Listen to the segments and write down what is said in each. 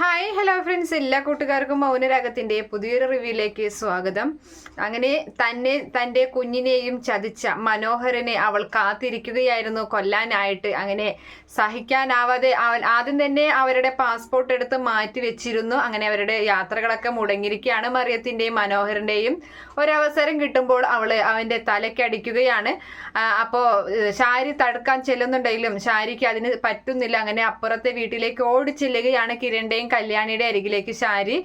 Hi hello friends എല്ലാ കൂട്ടുകാർക്കും മൗനരാഗത്തിന്റെ പുതിയൊരു റിവ്യൂയിലേക്ക് സ്വാഗതം. അങ്ങനെ തന്നെ തന്റെ കുഞ്ഞിനെയും ചതിച്ച മനോഹരനെ അവൾ കാത്തിരിക്കുകയായിരുന്നു കൊല്ലാനായിട്ട്. അങ്ങനെ സഹിക്കാനാവാതെ അവൻ ആദ്യം തന്നെ അവരുടെ പാസ്പോർട്ട് എടുത്ത് മാറ്റി വെച്ചിരുന്നു. അങ്ങനെ അവരുടെ യാത്രകളൊക്കെ മുടങ്ങിയിരിക്കുകയാണ് മറിയത്തിന്റെയും മനോഹരന്റെയും ഒരവസരം കിട്ടുമ്പോൾ അവൾ അവന്റെ തലയ്ക്കടിക്കുകയാണ് അപ്പോൾ ശാരി തടുക്കാൻ ചെല്ലുന്നുണ്ടെങ്കിലും ശാരിക്ക് അതിന് പറ്റുന്നില്ല. അങ്ങനെ അപ്പുറത്തെ വീട്ടിലേക്ക് ഓടി ചെല്ലുകയാണ് കിരണിന്റെയും കല്യാണിയുടെ അരികിലേക്ക് ശാരി.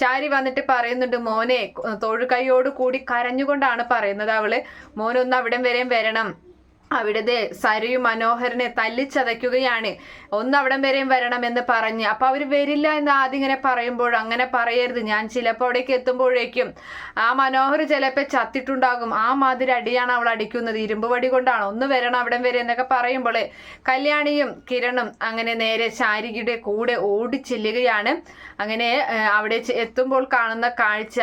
ശാരി വന്നിട്ട് പറയുന്നുണ്ട് മോനെ തൊഴുകൈയോട് കൂടി കരഞ്ഞുകൊണ്ടാണ് പറയുന്നത് അവൾ. മോനൊന്ന് അവിടം വരെയും വരണം. അവിടുത്തെ സരയു മനോഹരനെ തല്ലിച്ചതയ്ക്കുകയാണ്. ഒന്ന് അവിടം വരെയും വരണമെന്ന് പറഞ്ഞ്. അപ്പൊ അവർ വരില്ല എന്ന് ആദ്യം ഇങ്ങനെ പറയുമ്പോൾ അങ്ങനെ പറയരുത്. ഞാൻ ചിലപ്പോൾ അവിടേക്ക് എത്തുമ്പോഴേക്കും ആ മനോഹർ ചിലപ്പോൾ ചത്തിട്ടുണ്ടാകും. ആ മാതിരി അടിയാണ് അവൾ അടിക്കുന്നത്. ഇരുമ്പ് വടി കൊണ്ടാണ്. ഒന്ന് വരണം അവിടം വരെ എന്നൊക്കെ പറയുമ്പോൾ കല്യാണിയും കിരണും അങ്ങനെ നേരെ ശാരികയുടെ കൂടെ ഓടി ചെല്ലുകയാണ്. അങ്ങനെ അവിടെ എത്തുമ്പോൾ കാണുന്ന കാഴ്ച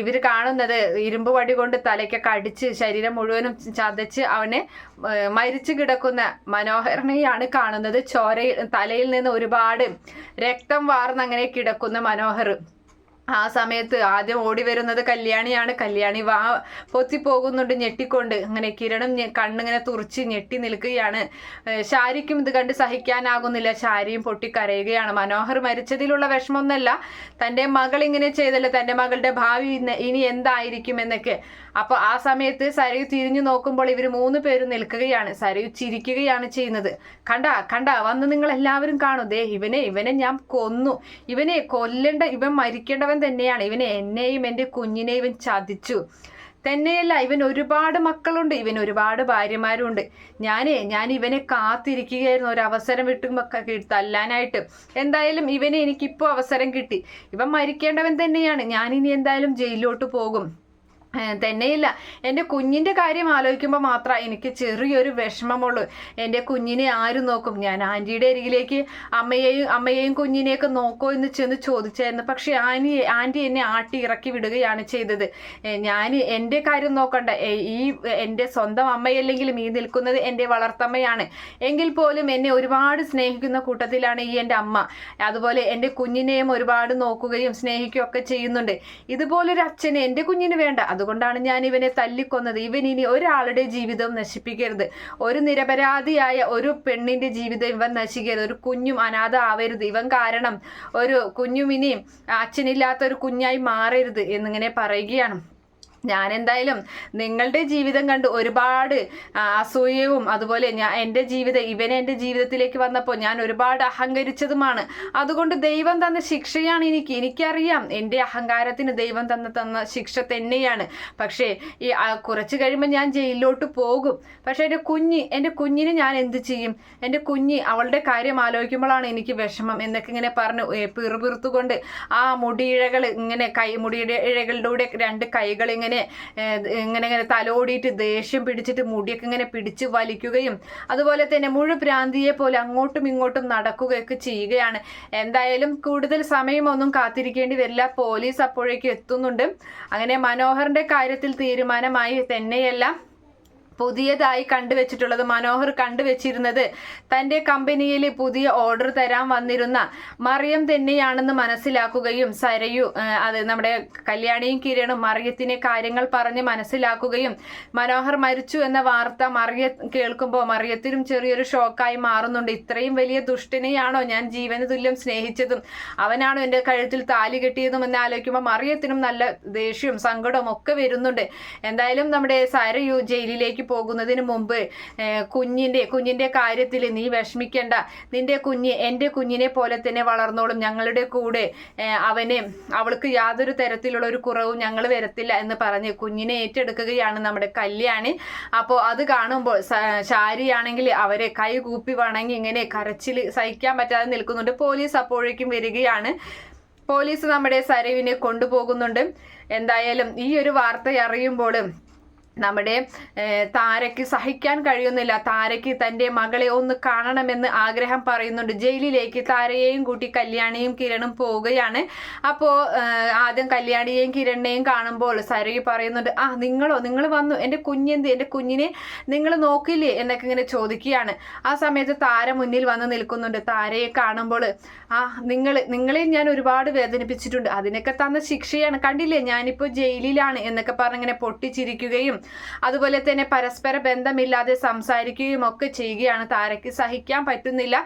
ഇവർ കാണുന്നത് ഇരുമ്പ് വടി കൊണ്ട് തലയ്ക്കൊക്കെ അടിച്ച് ശരീരം മുഴുവനും ചതച്ച് അവനെ മരിച്ചു കിടക്കുന്ന മനോഹരനെയാണ് കാണുന്നത്. ചോരയിൽ തലയിൽ നിന്ന് ഒരുപാട് രക്തം വാർന്നങ്ങനെ കിടക്കുന്ന മനോഹർ. ആ സമയത്ത് ആദ്യം ഓടി വരുന്നത് കല്യാണിയാണ്. കല്യാണി വാ പൊത്തി പോകുന്നുണ്ട് ഞെട്ടിക്കൊണ്ട്. അങ്ങനെ കിരണം കണ്ണിങ്ങനെ തുറച്ച് ഞെട്ടി നിൽക്കുകയാണ്. ശാരിക്കും ഇത് കണ്ട് സഹിക്കാനാകുന്നില്ല. ശാരിയും പൊട്ടിക്കരയുകയാണ് മനോഹർ മരിച്ചതിലുള്ള വിഷമമൊന്നല്ല. തന്റെ മകൾ ഇങ്ങനെ ചെയ്തല്ലോ? തന്റെ മകളുടെ ഭാവി ഇനി എന്തായിരിക്കും എന്നൊക്കെ. അപ്പോൾ ആ സമയത്ത് സരയു തിരിഞ്ഞു നോക്കുമ്പോൾ ഇവർ മൂന്ന് പേരും നിൽക്കുകയാണ്. സരയു ചിരിക്കുകയാണ് ചെയ്യുന്നത്. കണ്ട കണ്ട വന്ന് നിങ്ങൾ എല്ലാവരും കാണും. ദേ ഇവനെ ഇവനെ ഞാൻ കൊന്നു. ഇവനെ കൊല്ലേണ്ട ഇവൻ മരിക്കേണ്ടവൻ തന്നെയാണ്. ഇവൻ എന്നെയും എന്റെ കുഞ്ഞിനെയും ഇവൻ ചതിച്ചു. തന്നെയല്ല ഇവൻ ഒരുപാട് മക്കളുണ്ട്. ഇവൻ ഒരുപാട് ഭാര്യമാരുണ്ട്. ഞാനേ ഞാൻ ഇവനെ കാത്തിരിക്കുകയായിരുന്നു. ഒരു അവസരം വിട്ടുമൊക്കെ തല്ലാനായിട്ട്. എന്തായാലും ഇവനെ എനിക്കിപ്പോൾ അവസരം കിട്ടി. ഇവൻ മരിക്കേണ്ടവൻ തന്നെയാണ്. ഞാനിനി എന്തായാലും ജയിലിലോട്ട് പോകും. തന്നെയില്ല. എന്റെ കുഞ്ഞിന്റെ കാര്യം ആലോചിക്കുമ്പോൾ മാത്രം എനിക്ക് ചെറിയൊരു വിഷമമുള്ളൂ. എന്റെ കുഞ്ഞിനെ ആരും നോക്കും? ഞാൻ ആന്റിയുടെ അരികിലേക്ക് അമ്മയെയും അമ്മയെയും കുഞ്ഞിനെയൊക്കെ നോക്കോ എന്ന് ചെന്ന് ചോദിച്ചായിരുന്നു. പക്ഷേ ആനി ആന്റി എന്നെ ആട്ടി ഇറക്കി വിടുകയാണ് ചെയ്തത്. ഞാൻ എന്റെ കാര്യം നോക്കണ്ട. ഈ എന്റെ സ്വന്തം അമ്മയല്ലെങ്കിലും ഈ നിൽക്കുന്നത് എന്റെ വളർത്തമ്മയാണ്. എങ്കിൽ പോലും എന്നെ ഒരുപാട് സ്നേഹിക്കുന്ന കൂട്ടത്തിലാണ് ഈ എന്റെ അമ്മ. അതുപോലെ എന്റെ കുഞ്ഞിനെയും ഒരുപാട് നോക്കുകയും സ്നേഹിക്കുകയും ഒക്കെ ചെയ്യുന്നുണ്ട്. ഇതുപോലൊരു അച്ഛന് എന്റെ കുഞ്ഞിന് വേണ്ട. അതുകൊണ്ടാണ് ഞാൻ ഇവനെ തല്ലിക്കൊന്നത്. ഇവൻ ഇനി ഒരാളുടെ ജീവിതം നശിപ്പിക്കരുത്. ഒരു നിരപരാധിയായ ഒരു പെണ്ണിന്റെ ജീവിതം ഇവൻ നശിക്കരുത്. ഒരു കുഞ്ഞും അനാഥ ആവരുത് ഇവൻ കാരണം ഒരു കുഞ്ഞുമിനി അച്ഛനില്ലാത്ത ഒരു കുഞ്ഞായി മാറരുത് എന്നിങ്ങനെ പറയുകയാണ്. ഞാൻ എന്തായാലും നിങ്ങളുടെ ജീവിതം കണ്ട് ഒരുപാട് അസൂയവും അതുപോലെ ഞാൻ എന്റെ ജീവിതം ഇവനെ എന്റെ ജീവിതത്തിലേക്ക് വന്നപ്പോൾ ഞാൻ ഒരുപാട് അഹങ്കരിച്ചതുമാണ്. അതുകൊണ്ട് ദൈവം തന്ന ശിക്ഷയാണ് എനിക്ക്. എനിക്കറിയാം എന്റെ അഹങ്കാരത്തിന് ദൈവം തന്ന തന്ന ശിക്ഷ തന്നെയാണ്. പക്ഷേ ഈ കുറച്ച് കഴിയുമ്പോൾ ഞാൻ ജയിലിലോട്ട് പോകും. പക്ഷേ എന്റെ കുഞ്ഞ് എന്റെ കുഞ്ഞിന് ഞാൻ എന്ത് ചെയ്യും? എന്റെ കുഞ്ഞ് അവളുടെ കാര്യം ആലോചിക്കുമ്പോഴാണ് എനിക്ക് വിഷമം എന്നൊക്കെ ഇങ്ങനെ പറഞ്ഞു പിറുപിറുത്തുകൊണ്ട് ആ മുടിയിഴകൾ ഇങ്ങനെ കൈ മുടിയുടെ ഇഴകളിലൂടെ രണ്ട് കൈകൾ ഇങ്ങനെ ഇങ്ങനെ ഇങ്ങനെ ഇങ്ങനെ തലോടിയിട്ട് ദേഷ്യം പിടിച്ചിട്ട് മുടിയൊക്കെ ഇങ്ങനെ പിടിച്ച് വലിക്കുകയും അതുപോലെ തന്നെ മുഴുപ്രാന്തിയെ പോലെ അങ്ങോട്ടും ഇങ്ങോട്ടും നടക്കുകയൊക്കെ ചെയ്യുകയാണ്. എന്തായാലും കൂടുതൽ സമയമൊന്നും കാത്തിരിക്കേണ്ടി വരില്ല. പോലീസ് അപ്പോഴേക്കും എത്തുന്നുണ്ട്. അങ്ങനെ മനോഹറിന്റെ കാര്യത്തിൽ തീരുമാനമായി തന്നെയെല്ലാം പുതിയതായി കണ്ടുവച്ചിട്ടുള്ളത് മനോഹർ കണ്ടുവച്ചിരുന്നത് തന്റെ കമ്പനിയിൽ പുതിയ ഓർഡർ തരാൻ വന്നിരുന്ന മറിയം തന്നെയാണെന്ന് മനസ്സിലാക്കുകയും സരയു അത് നമ്മുടെ കല്യാണിയും കിരണും മറിയത്തിനെ കാര്യങ്ങൾ പറഞ്ഞ് മനസ്സിലാക്കുകയും മനോഹർ മരിച്ചു എന്ന വാർത്ത മറിയ കേൾക്കുമ്പോൾ മറിയത്തിനും ചെറിയൊരു ഷോക്കായി മാറുന്നുണ്ട്. ഇത്രയും വലിയ ദുഷ്ടനെയാണോ ഞാൻ ജീവന തുല്യം സ്നേഹിച്ചതും അവനാണോ എന്റെ കഴുത്തിൽ താലി കെട്ടിയതും എന്ന് ആലോചിക്കുമ്പോൾ മറിയത്തിനും നല്ല ദേഷ്യവും സങ്കടവും ഒക്കെ വരുന്നുണ്ട്. എന്തായാലും നമ്മുടെ സരയു ജയിലിലേക്ക് പോകുന്നതിന് മുമ്പ് കുഞ്ഞിന്റെ കുഞ്ഞിന്റെ കാര്യത്തിൽ നീ വിഷമിക്കേണ്ട. നിന്റെ കുഞ്ഞ് എന്റെ കുഞ്ഞിനെ പോലെ തന്നെ വളർന്നോളും. ഞങ്ങളുടെ കൂടെ അവനെ അവൾക്ക് യാതൊരു തരത്തിലുള്ള ഒരു കുറവും ഞങ്ങൾ വരത്തില്ല എന്ന് പറഞ്ഞ് കുഞ്ഞിനെ ഏറ്റെടുക്കുകയാണ് നമ്മുടെ കല്യാണി. അപ്പോൾ അത് കാണുമ്പോൾ ശാരിയാണെങ്കിൽ അവരെ കൈ കൂപ്പി വണങ്ങി ഇങ്ങനെ കരച്ചിൽ സഹിക്കാൻ പറ്റാതെ നിൽക്കുന്നുണ്ട്. പോലീസ് അപ്പോഴേക്കും വരികയാണ്. പോലീസ് നമ്മുടെ സരവിനെ കൊണ്ടുപോകുന്നുണ്ട്. എന്തായാലും ഈ ഒരു വാർത്ത അറിയുമ്പോൾ നമ്മുടെ താരയ്ക്ക് സഹിക്കാൻ കഴിയുന്നില്ല. താരയ്ക്ക് തന്റെ മകളെ ഒന്ന് കാണണമെന്ന് ആഗ്രഹം പറയുന്നുണ്ട്. ജയിലിലേക്ക് താരയെയും കൂട്ടി കല്യാണിയും കിരണും പോവുകയാണ്. അപ്പോൾ ആദ്യം കല്യാണിയെയും കിരണിനെയും കാണുമ്പോൾ സരയു പറയുന്നുണ്ട് ആ നിങ്ങളോ? നിങ്ങൾ വന്നു. എന്റെ കുഞ്ഞെന്ത്? എന്റെ കുഞ്ഞിനെ നിങ്ങൾ നോക്കില്ലേ? എന്നൊക്കെ ഇങ്ങനെ ചോദിക്കുകയാണ്. ആ സമയത്ത് താര മുന്നിൽ വന്ന് നിൽക്കുന്നുണ്ട്. താരയെ കാണുമ്പോൾ ആ നിങ്ങൾ നിങ്ങളെയും ഞാൻ ഒരുപാട് വേദനിപ്പിച്ചിട്ടുണ്ട്. അതിനൊക്കെ തന്ന ശിക്ഷയാണ്. കണ്ടില്ലേ? ഞാനിപ്പോൾ ജയിലിലാണ് എന്നൊക്കെ പറഞ്ഞിങ്ങനെ പൊട്ടിച്ചിരിക്കുകയും അതുപോലെ തന്നെ പരസ്പര ബന്ധമില്ലാതെ സംസാരിക്കുകയും ഒക്കെ ചെയ്യുകയാണ് താരയ്ക്ക് സഹിക്കാൻ പറ്റുന്നില്ല.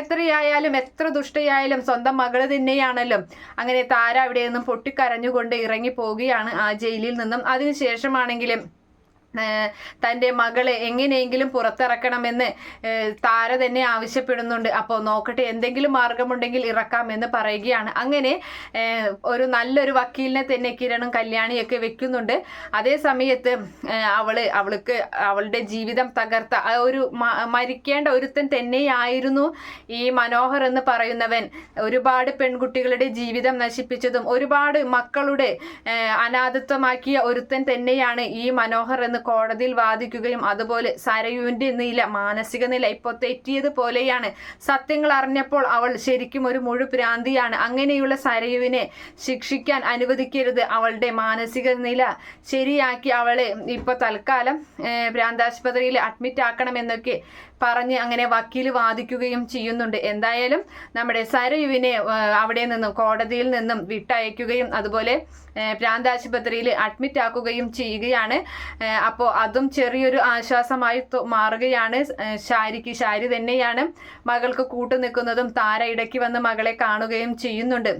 എത്രയായാലും എത്ര ദുഷ്ടയായാലും സ്വന്തം മകൾ തന്നെയാണല്ലോ. അങ്ങനെ താര അവിടെ നിന്നും പൊട്ടിക്കരഞ്ഞുകൊണ്ട് ഇറങ്ങി പോവുകയാണ് ആ ജയിലിൽ നിന്നും. അതിനുശേഷമാണെങ്കിലും തന്റെ മകളെ എങ്ങനെയെങ്കിലും പുറത്തിറക്കണമെന്ന് താര തന്നെ ആവശ്യപ്പെടുന്നുണ്ട്. അപ്പോൾ നോക്കട്ടെ എന്തെങ്കിലും മാർഗമുണ്ടെങ്കിൽ ഇറക്കാം എന്ന് പറയുകയാണ്. അങ്ങനെ ഒരു നല്ലൊരു വക്കീലിനെ തന്നെ കിരണും കല്യാണിയൊക്കെ വെക്കുന്നുണ്ട്. അതേ സമയത്ത് അവൾ അവൾക്ക് അവളുടെ ജീവിതം തകർത്ത ഒരു മരിക്കേണ്ട ഒരുത്തൻ തന്നെയായിരുന്നു ഈ മനോഹർ എന്ന് പറയുന്നവൻ. ഒരുപാട് പെൺകുട്ടികളുടെ ജീവിതം നശിപ്പിച്ചതും ഒരുപാട് മക്കളുടെ അനാഥത്വമാക്കിയ ഒരുത്തൻ തന്നെയാണ് ഈ മനോഹർ എന്ന് കോടതിയിൽ വാദിക്കുകയും അതുപോലെ സരയുവിന്റെ നില മാനസിക നില ഇപ്പോൾ തെറ്റിയത് പോലെയാണ്. സത്യങ്ങൾ അറിഞ്ഞപ്പോൾ അവൾ ശരിക്കും ഒരു മുഴു ഭ്രാന്തിയാണ് അങ്ങനെയുള്ള സരയുവിനെ ശിക്ഷിക്കാൻ അനുവദിക്കരുത്. അവളുടെ മാനസിക നില ശരിയാക്കി അവളെ ഇപ്പോൾ തൽക്കാലം ഭ്രാന്താശുപത്രിയിൽ അഡ്മിറ്റ് ആക്കണമെന്നൊക്കെ പറഞ്ഞ് അങ്ങനെ വക്കീൽ വാദിക്കുകയും ചെയ്യുന്നുണ്ട്. എന്തായാലും നമ്മുടെ സരയുവിനെ അവിടെ നിന്നും കോടതിയിൽ നിന്നും വിട്ടയക്കുകയും അതുപോലെ പ്രാന്താശുപത്രിയിൽ അഡ്മിറ്റ് ആക്കുകയും ചെയ്യുകയാണ്. അപ്പോൾ അതും ചെറിയൊരു ആശ്വാസമായി മാറുകയാണ്. ശാരിക്ക് ഷാരി തന്നെയാണ് മകൾക്ക് കൂട്ടു നിൽക്കുന്നതും താര ഇടയ്ക്ക് വന്ന് മകളെ കാണുകയും ചെയ്യുന്നുണ്ട്.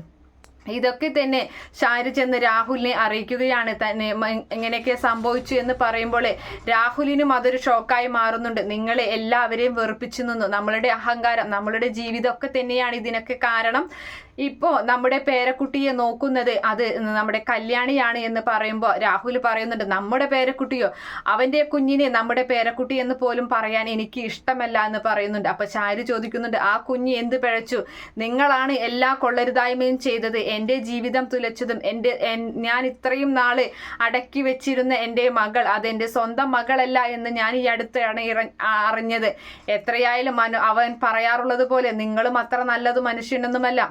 ഇതൊക്കെ തന്നെ ഷാരി ചെന്ന് രാഹുലിനെ അറിയിക്കുകയാണ്. തന്നെ എങ്ങനെയൊക്കെ സംഭവിച്ചു എന്ന് പറയുമ്പോൾ രാഹുലിനും അതൊരു ഷോക്കായി മാറുന്നുണ്ട്. നിങ്ങളെ എല്ലാവരെയും വെറുപ്പിച്ചു നിന്നു. നമ്മളുടെ അഹങ്കാരം നമ്മളുടെ ജീവിതമൊക്കെ തന്നെയാണ് ഇതിനൊക്കെ കാരണം. ഇപ്പോൾ നമ്മുടെ പേരക്കുട്ടിയെ നോക്കുന്നത് അത് നമ്മുടെ കല്യാണിയാണ് എന്ന് പറയുമ്പോൾ രാഹുൽ പറയുന്നുണ്ട് നമ്മുടെ പേരക്കുട്ടിയോ? അവന്റെ കുഞ്ഞിനെ നമ്മുടെ പേരക്കുട്ടി എന്ന് പോലും പറയാൻ എനിക്ക് ഇഷ്ടമല്ല എന്ന് പറയുന്നുണ്ട്. അപ്പൊ ചാരു ചോദിക്കുന്നുണ്ട് ആ കുഞ്ഞ് എന്ത് പിഴച്ചു? നിങ്ങളാണ് എല്ലാ കൊള്ളരുതായ്മയും ചെയ്തത്. എന്റെ ജീവിതം തുലച്ചതും എന്റെ ഞാൻ ഇത്രയും നാൾ അടക്കി വെച്ചിരുന്ന എന്റെ മകൾ അതെന്റെ സ്വന്തം മകളല്ല എന്ന് ഞാൻ ഈ അടുത്താണ് അറിഞ്ഞത്. എത്രയായാലും അവൻ പറയാറുള്ളത് പോലെ നിങ്ങളും അത്ര നല്ലത് മനുഷ്യനൊന്നുമല്ല.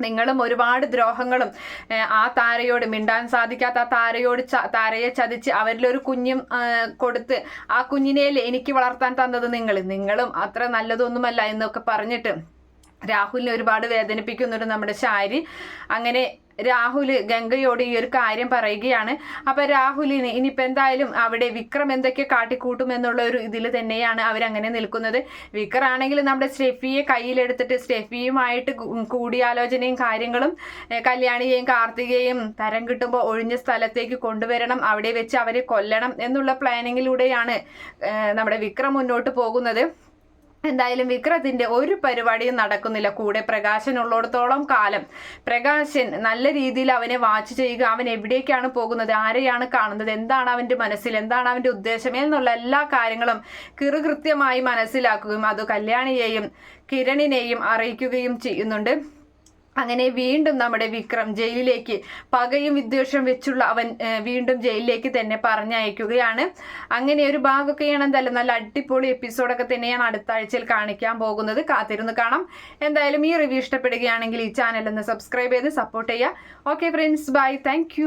നിങ്ങളും ഒരുപാട് ദ്രോഹങ്ങളും ആ താരയോട് മിണ്ടാൻ സാധിക്കാത്ത ആ താരയോട് താരയെ ചതിച്ച് അവരിലൊരു കുഞ്ഞും കൊടുത്ത് ആ കുഞ്ഞിനെ എനിക്ക് വളർത്താൻ തന്നത് നിങ്ങൾ നിങ്ങളും അത്ര നല്ലതൊന്നുമല്ല എന്നൊക്കെ പറഞ്ഞിട്ട് രാഹുലിനെ ഒരുപാട് വേദനിപ്പിക്കുന്നുണ്ട് നമ്മുടെ ശാരി. അങ്ങനെ രാഹുൽ ഗംഗയോട് ഈ ഒരു കാര്യം പറയുകയാണ്. അപ്പൊ രാഹുലിന് ഇനിയിപ്പോ എന്തായാലും അവിടെ വിക്രം എന്തൊക്കെ കാട്ടിക്കൂട്ടും എന്നുള്ള ഒരു ഇതിൽ തന്നെയാണ് അവരങ്ങനെ നിൽക്കുന്നത്. വിക്രം ആണെങ്കിൽ നമ്മുടെ സ്റ്റെഫിയെ കയ്യിലെടുത്തിട്ട് സ്റ്റെഫിയുമായിട്ട് കൂടിയാലോചനയും കാര്യങ്ങളും കല്യാണിയെയും കാർത്തികയെയും തരം കിട്ടുമ്പോൾ ഒഴിഞ്ഞ സ്ഥലത്തേക്ക് കൊണ്ടുവരണം. അവിടെ വെച്ച് അവരെ കൊല്ലണം എന്നുള്ള പ്ലാനിങ്ങിലൂടെയാണ് നമ്മുടെ വിക്രം മുന്നോട്ട് പോകുന്നത്. എന്തായാലും വിക്രത്തിന്റെ ഒരു പരിപാടിയും നടക്കുന്നില്ല. കൂടെ പ്രകാശൻ ഉള്ളിടത്തോളം കാലം. പ്രകാശൻ നല്ല രീതിയിൽ അവനെ വാച്ച് ചെയ്യുക. അവൻ എവിടേക്കാണ് പോകുന്നത്? ആരെയാണ് കാണുന്നത്? എന്താണ് അവന്റെ മനസ്സിൽ? എന്താണ് അവന്റെ ഉദ്ദേശം? എന്നുള്ള എല്ലാ കാര്യങ്ങളും കിറുകൃത്യമായി മനസ്സിലാക്കുകയും അത് കല്യാണിയെയും കിരണിനെയും അറിയിക്കുകയും ചെയ്യുന്നുണ്ട്. അങ്ങനെ വീണ്ടും നമ്മുടെ വിക്രം ജയിലിലേക്ക് പകയും വിദ്വേഷം വെച്ചുള്ള അവൻ വീണ്ടും ജയിലിലേക്ക് തന്നെ പറഞ്ഞയക്കുകയാണ്. അങ്ങനെ ഒരു ഭാഗമൊക്കെയാണ് എന്തായാലും നല്ല അടിപൊളി എപ്പിസോഡൊക്കെ തന്നെയാണ് അടുത്ത ആഴ്ചയിൽ കാണിക്കാൻ പോകുന്നത്. കാത്തിരുന്ന് കാണാം. എന്തായാലും ഈ റിവ്യൂ ഇഷ്ടപ്പെടുകയാണെങ്കിൽ ഈ ചാനൽ ഒന്ന് സബ്സ്ക്രൈബ് ചെയ്ത് സപ്പോർട്ട് ചെയ്യുക. Okay friends bye thank